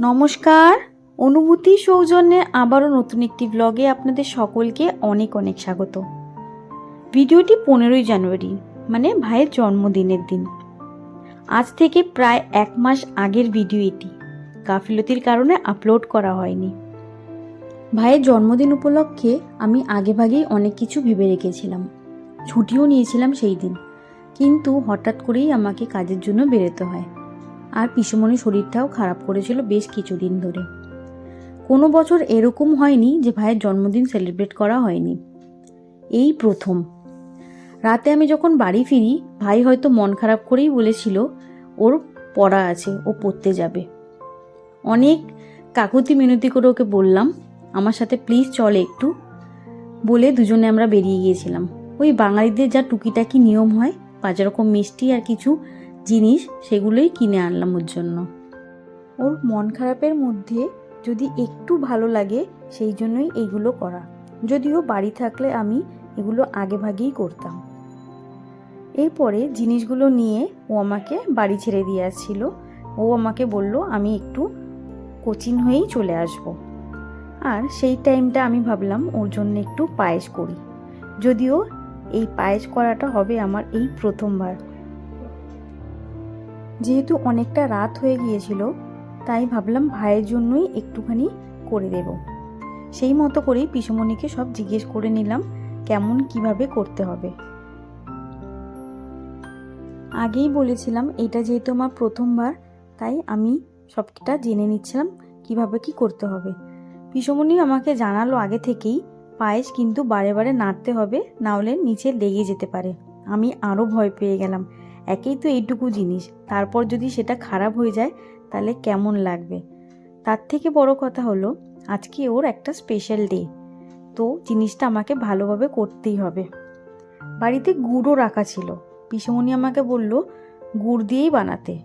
নমস্কার। অনুভূতি সৌজন্যে আবারও নতুন একটি ব্লগে আপনাদের সকলকে অনেক অনেক স্বাগত। ভিডিওটি পনেরোই জানুয়ারি মানে ভাইয়ের জন্মদিনের দিন। আজ থেকে প্রায় এক মাস আগের ভিডিও এটি। গাফিলতির কারণে আপলোড করা হয়নি। ভাইয়ের জন্মদিন উপলক্ষে আমি আগেভাগেই অনেক কিছু ভেবে রেখেছিলাম। ছুটিও নিয়েছিলাম সেই দিন। কিন্তু হঠাৎ করেই আমাকে কাজের জন্য বেরোতে হয়। আর পিসুমণির শরীরটাও খারাপ করেছিল বেশ কিছুদিন ধরে। কোনো বছর এরকম হয়নি যে ভাইয়ের জন্মদিন সেলিব্রেট করা হয়নি। এই প্রথম। রাতে আমি যখন বাড়ি ফিরি, ভাই হয়তো মন খারাপ করেই বলেছিল, ওর পড়া আছে, ও পড়তে যাবে। অনেক কাকুতি মিনতি করে ওকে বললাম, আমার সাথে প্লিজ চলে একটু। বলে দুজনে আমরা বেরিয়ে গিয়েছিলাম। ওই বাঙালিদের যা টুকিটাকি নিয়ম হয় পাঁচ রকম মিষ্টি আর কিছু জিনিস সেগুলোই কিনে আনলাম ওর জন্য। ওর মন খারাপের মধ্যে যদি একটু ভালো লাগে, সেই জন্যই এইগুলো করা। যদিও বাড়ি থাকলে আমি এগুলো আগে ভাগেই করতাম। এরপরে জিনিসগুলো নিয়ে ও আমাকে বাড়ি ছেড়ে দিয়ে আসছিল। ও আমাকে বলল, আমি একটু কোচিং হয়েই চলে আসব। আর সেই টাইমটা আমি ভাবলাম, ওর জন্য একটু পায়েস করি। যদিও এই পায়েস করাটা হবে আমার এই প্রথমবার। যেহেতু অনেকটা রাত হয়ে গিয়েছিল, তাই ভাবলাম ভাইয়ের জন্যই একটুখানি করে দেব। সেই মতো করেই পিসমণিকে সব জিজ্ঞেস করে নিলাম, কেমন কীভাবে করতে হবে। আগেই বলেছিলাম, এটা যেহেতু আমার প্রথমবার, তাই আমি সবটা জেনে নিচ্ছিলাম কীভাবে কি করতে হবে। পিসমণি আমাকে জানালো আগে থেকেই, পায়েস কিন্তু বারে বারে নাড়তে হবে, না হলে নিচে লেগে যেতে পারে। আমি আরও ভয় পেয়ে গেলাম। একেই তো এইটুকু জিনিস। তারপর যদি সেটা খারাপ হয়ে যায়, তাহলে কেমন লাগবে? তার থেকে বড় কথা হলো, আজকে ওর একটা স্পেশাল ডে তো জিনিসটা আমাকে ভালোভাবে করতেই হবে। বাড়িতে গুড়ও রাখা ছিল। পিসমণি আমাকে বলল, গুড় দিয়েই বানাতে।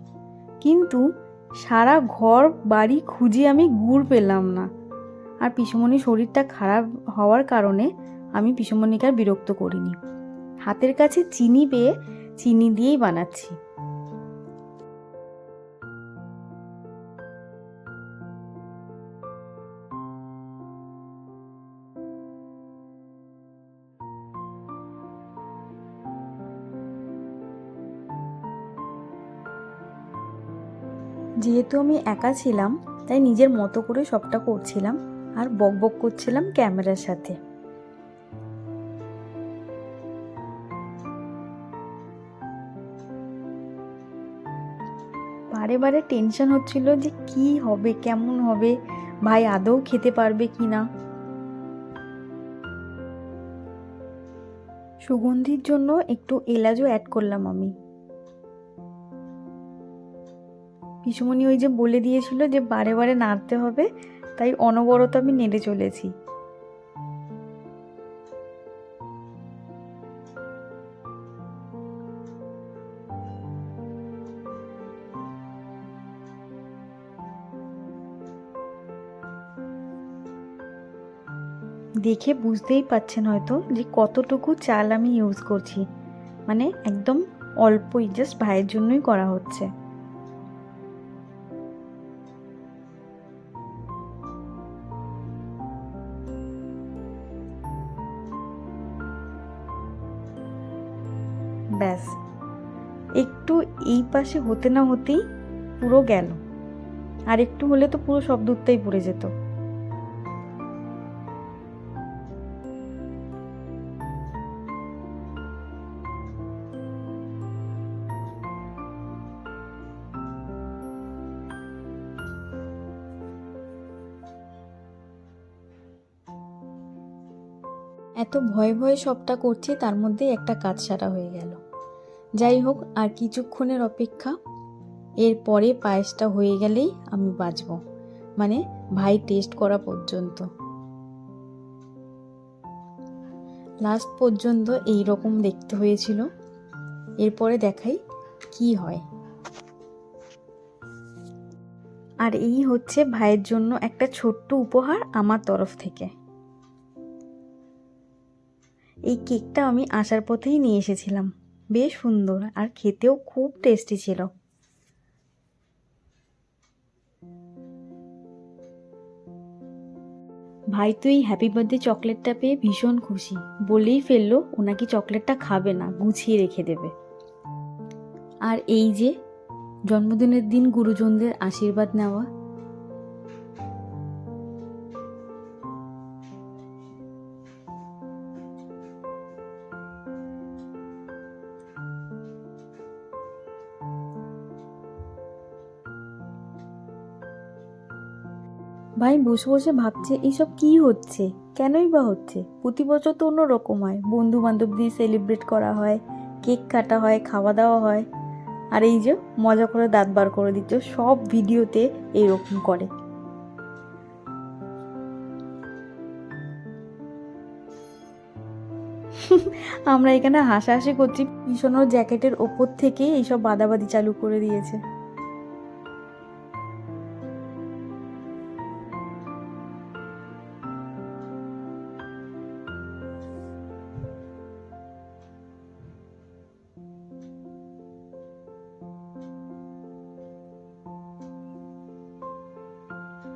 কিন্তু সারা ঘর, বাড়ি খুঁজে আমি গুড় পেলাম না। আর পিসমণির শরীরটা খারাপ হওয়ার কারণে আমি পিসমণিকে আর বিরক্ত করিনি। হাতের কাছে চিনি পেয়ে চিনি দিয়েই বানাচ্ছি। যেহেতু আমি একা ছিলাম, তাই নিজের মতো করে সবটা করছিলাম আর বক বক করছিলাম ক্যামেরার সাথে। বারে বারে টেনশন হচ্ছিল যে কি হবে, কেমন হবে, ভাই আদৌ খেতে পারবে কি না? সুগন্ধির জন্য একটু এলাচও অ্যাড করলাম আমি। পিসুমণি ওই যে বলে দিয়েছিল যে বারে বারে নাড়তে হবে, তাই অনবরত আমি নেড়ে চলেছি। দেখে বুঝতেই পাচ্ছেন হয়তো যে কতটুকু চাল আমি ইউজ করছি। মানে একদম অল্পই জাস্ট ভাইয়ের জন্যই করা হচ্ছে। ব্যাস, একটু এই পাশে হতে না হতেই পুরো গেল। আর একটু হলে তো পুরো সব দুধটাই পড়ে যেত। এত ভয়ে ভয়ে সবটা করছি, তার মধ্যে একটা কাজ সারা হয়ে গেল। যাই হোক, আর কিছুক্ষণের অপেক্ষা। এরপরে পায়েসটা হয়ে গেলেই আমি বাঁচব। মানে ভাই টেস্ট করা পর্যন্ত। লাস্ট পর্যন্ত এই রকম দেখতে হয়েছিল। এরপরে দেখাই কি হয়। আর এই হচ্ছে ভাইয়ের জন্য একটা ছোট্ট উপহার আমার তরফ থেকে। এই কেকটা আমি আসার পথেই নিয়ে এসেছিলাম। বেশ সুন্দর আর খেতেও খুব টেস্টি ছিল। ভাই, তুই হ্যাপি বার্থডে চকলেটটা পেয়ে ভীষণ খুশি। বলেই ফেলল ওনাকে চকলেটটা খাবে না, গুছিয়ে রেখে দেবে। আর এই যে, জন্মদিনের দিন গুরুজনদের আশীর্বাদ নেওয়া ভাই, বসে বসে ভাবছে এইসব কি হচ্ছে? কেনই বা হচ্ছে? প্রতি বছর তো অন্যরকম হয়। বন্ধু বান্ধব দিয়ে সেলিব্রেট করা হয়, কেক কাটা হয়, খাওয়া দাওয়া হয়। আর এই যে, মজা করে দাঁত বার করে দিচ্ছ, সব ভিডিওতে এইরকম করে। আমরা এখানে হাসাহাসি করছি ভীষণ জ্যাকেটের ওপর থেকে এইসব বাদাবাদি চালু করে দিয়েছে।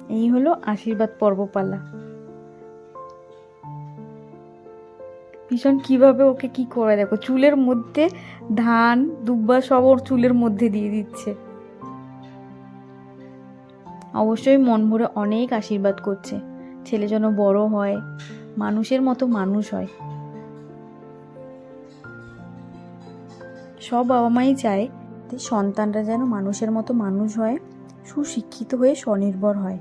এই হলো আশীর্বাদ পর্বপালা। ভীষণ কীভাবে ওকে কি করে দেখো, চুলের মধ্যে ধান, দুব্বা সব ওর চুলের মধ্যে দিয়ে দিচ্ছে। অবশ্যই মন ভরে অনেক আশীর্বাদ করছে, ছেলে যেন বড় হয়, মানুষের মতো মানুষ হয়। সব বাবা মাই চায় সন্তানরা যেন মানুষের মতো মানুষ হয়, সুশিক্ষিত হয়ে স্বনির্ভর হয়।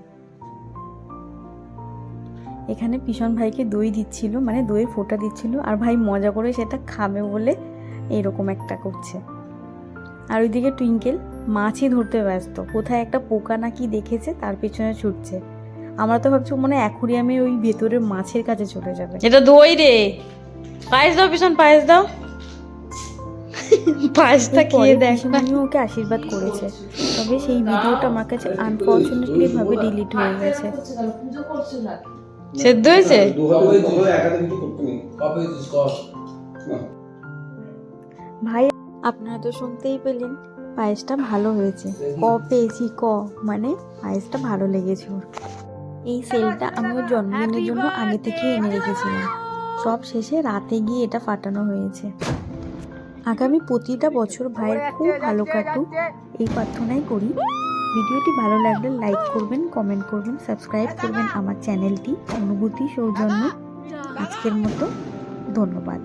এখানে পিছন ভাইকে দই দিচ্ছিল মানে দইয়ের ফোঁটা দিচ্ছিল আর ভাই মজা করে সেটা খাবে বলে এরকম একটা করছে। আর ওইদিকে টুইঙ্কেল মাছই ধরতে ব্যস্ত কোথায় একটা পোকা নাকি দেখেছে তার পেছনে ছুটছে। আমরা তো ভাবছি মানে অ্যাকুরিয়ামে ওই ভেতরে মাছের কাছে চলে যাবে। এটা দই রে। পায়েস দাও পিছন পায়েস দাও। পায়েসটা খেয়ে দেখ। ওকে আশীর্বাদ করেছে। তবে সেই ভিডিওটা আমার কাছে আনফর্চুনেটলি ভাবে ডিলিট হয়ে গেছে। সেদ্ধ হয়েছে? না। ভাই আপনারা তো শুনতেই পেলেন পায়েসটা ভালো হয়েছে। ক পেয়েছি ক। মানে পায়েসটা ভালো লেগেছে ওর। এই সেলটা আমি ওর জন্মদিনের জন্য আগে থেকে এনে রেখেছিলাম। সব শেষে রাতে গিয়ে এটা ফাটানো হয়েছে। আগামী প্রতিটা বছর ভাইয়ের খুব ভালো কাটুক। এই প্রার্থনাই করি। ভিডিওটি ভালো লাগলে লাইক করবেন, কমেন্ট করবেন, সাবস্ক্রাইব করবেন আমার চ্যানেলটি। অনুভূতি সৌজন্য আজকের মতো, ধন্যবাদ।